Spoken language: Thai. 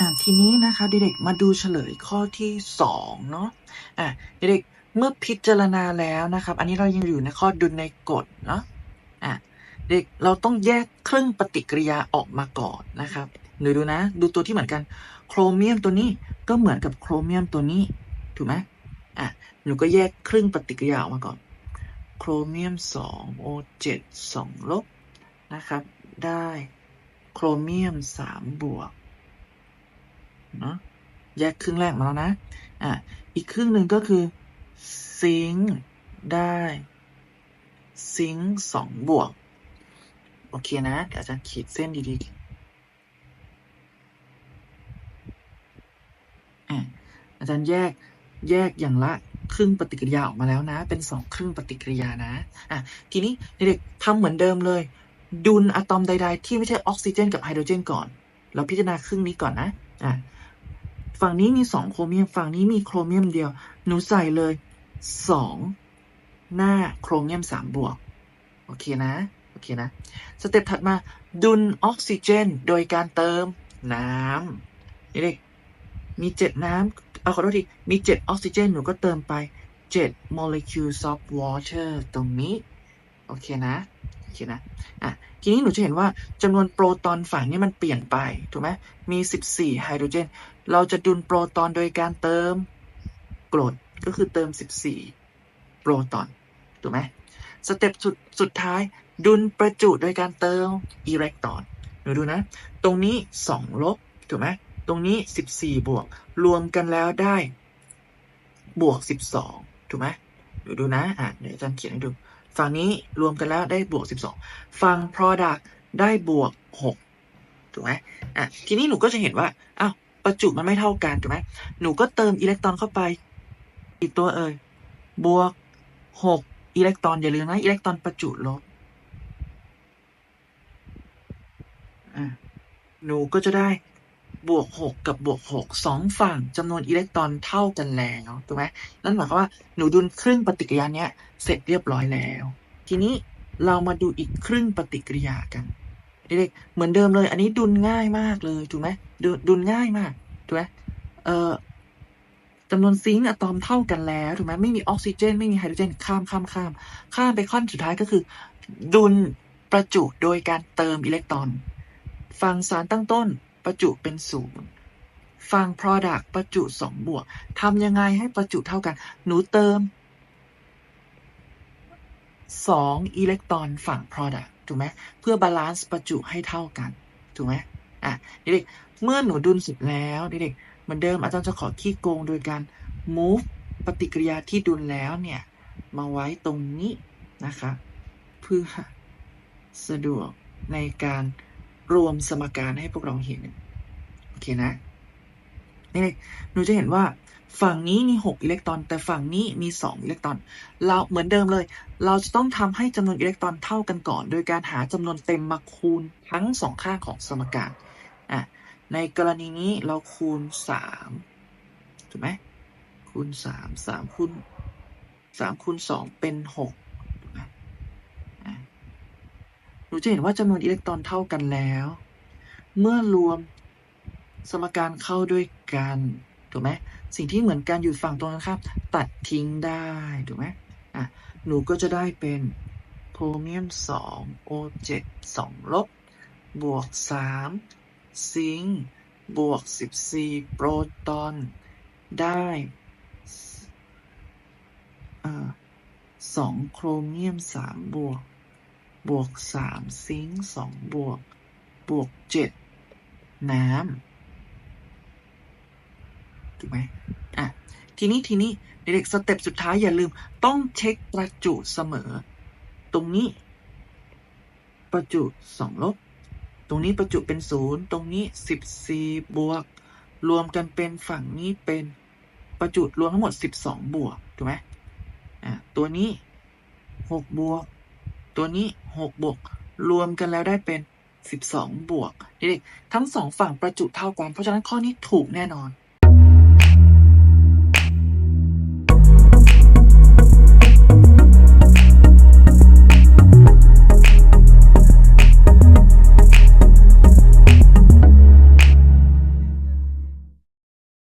อะทีนี้นะคะเด็กๆมาดูเฉลยข้อที่สองเนาะอะเด็กๆเมื่อพิจารณาแล้วนะครับ อันนี้เรายังอยู่ในข้อดุลในกฎเนาะอะเด็กเราต้องแยกครึ่งปฏิกิริยาออกมาก่อนนะครับหนูดูนะ ดูตัวที่เหมือนกัน โครเมียมตัวนี้ก็เหมือนกับโครเมียมตัวนี้ ถูกไหมอะหนูก็แยกครึ่งปฏิกิริยาออกมาก่อน โครเมียมสองโอเจ็ดสองลบนะครับ ได้โครเมียมสามบวก เนาะแยกครึ่งแรกมาแล้วนะอะอีกครึ่งหนึ่งก็คือซิงได้ซิงสองบวก โอเคนะอาจารย์ขีดเส้นดีๆอะอาจารย์แยกแยกอย่างละครึ่งปฏิกิริยาออกมาแล้วนะ เป็นสองครึ่งปฏิกิริยานะอะทีนี้เด็กๆทำเหมือนเดิมเลย ดุลอะตอมใด ๆ ที่ไม่ใช่ออกซิเจน กับไฮโดรเจนก่อน เราพิจารณาครึ่งนี้ก่อนนะอะ ฝั่งนี้มีสองโครเมียม ฝั่งนี้มีโครเมียมเดียว หนูใส่เลยสองหน้าโครเมียมสามบวก โอเคนะ โอเคนะ สเต็ปถัดมา ดุลออกซิเจน โดยการเติมน้ำนี่เด็กมีเจ็ดน้ำเอาขอโทษที มีเจ็ดออกซิเจน หนูก็เติมไปเจ็ดโมเลกุล of water ตรงนี้ โอเคนะ โอเคนะอะทีนี้หนูจะเห็นว่าจำนวนโปรตอนฝั่งนี้มันเปลี่ยนไปถูกไหมมี 14 ไฮโดรเจน เราจะดุลโปรตอนโดยการเติมกรดก็คือเติม 14 โปรตอนถูกไหมสเต็ปสุดสุดท้ายดุลประจุโดยการเติมอิเล็กตรอนหนูดูนะ ตรงนี้ 2 ลบถูกไหมตรงนี้ 14 บวก รวมกันแล้วได้บวก 12 ถูกไหมหนูดูนะ อะเดี๋ยวอาจารย์เขียนให้ดู ฝั่งนี้รวมกันแล้วได้บวก 12 ฝั่ง product ได้บวก 6 ถูกไหมอะทีนี้หนูก็จะเห็นว่าอ้าวประจุมันไม่เท่ากันถูกไหมหนูก็เติมอิเล็กตรอนเข้าไปอีกตัวเอ่ยบวก 6 อิเล็กตรอนอย่าลืมนะอิเล็กตรอนประจุลบอะหนูก็จะได้ บวก6กับบวก6สองฝั่งจำนวนอิเล็กตรอนเท่ากันแล้วถูกไหมนั่นหมายความว่าหนูดุลครึ่งปฏิกิริยาเนี้ยเสร็จเรียบร้อยแล้ว ทีนี้เรามาดูอีกครึ่งปฏิกิริยากันเด็กๆเหมือนเดิมเลย อันนี้ดุลง่ายมากเลยถูกไหมดดุลง่ายมากถูกไหมเอ่อจำนวนซิงค์อะตอมเท่ากันแล้วถูกไหมไม่มีออกซิเจน ไม่มีไฮโดรเจนข้ามข้ามข้ามข้ามไปขั้นสุดท้ายก็คือ ดุลประจุโดยการเติมอิเล็กตรอน ฝั่งสารตั้งต้น ประจุเป็นศูนย์ฝั่ง product ประจุสองบวกทำยังไงให้ประจุเท่ากัน หนูเติมสองอิเล็กตรอนฝั่ง product ถูกไหมเพื่อบาลานซ์ประจุให้เท่ากัน ถูกไหมอะเด็กเมื่อหนูดุลเสร็จแล้วเด็กเหมือนเดิมอาจารย์จะขอขี้โกงโดยการ move ปฏิกิริยาที่ดุลแล้วเนี่ย มาไว้ตรงนี้นะคะ เพื่อสะดวกในการ รวมสมการให้พวกเราเห็น โอเคนะ นี่หนูจะเห็นว่าฝั่งนี้มี 6 อิเล็กตรอน แต่ฝั่งนี้มี 2 อิเล็กตรอน เราเหมือนเดิมเลย เราจะต้องทำให้จำนวนอิเล็กตรอนเท่ากันก่อน โดยการหาจำนวนเต็มมาคูณทั้งสองข้างของสมการอะในกรณีนี้เราคูณ 3 ถูกไหมคูณ 3 3คูณ3คูณ2เป็น 6 ถูกไหมอะห นูจะเห็นว่าจำนวนอิเล็กตรอนเท่ากันแล้ว เมื่อรวมสมการเข้าด้วยกัน ถูกไหมสิ่งที่เหมือนกันอยู่ฝั่งตรงกันข้ามตัดทิ้งได้ ถูกไหมอะ หนูก็จะได้เป็นโครเมียม2 O7 2 ลบ บวก 3 ซิงค์บวก 14 โปรตอน ได้อ่า2โครเมียม 3 บวก บวก3ซิงค์2บวก บวก7น้ำถูกไหมอะ ทีนี้ทีนี้เด็กสเต็ปสุดท้ายอย่าลืม ต้องเช็คประจุเสมอ ตรงนี้ ประจุสองลบ ตรงนี้ประจุเป็นศูนย์ตรงนี้สิบสี่บวก รวมกันเป็นฝั่งนี้เป็นประจุรวมทั้งหมดสิบสองบวกถูกไหมอะตัวนี้หกบวก ตัวนี้หกบวกรวมกันแล้วได้เป็นสิบสองบวกเด็กๆทั้งสองฝั่งประจุเท่ากัน เพราะฉะนั้นข้อนี้ถูกแน่นอน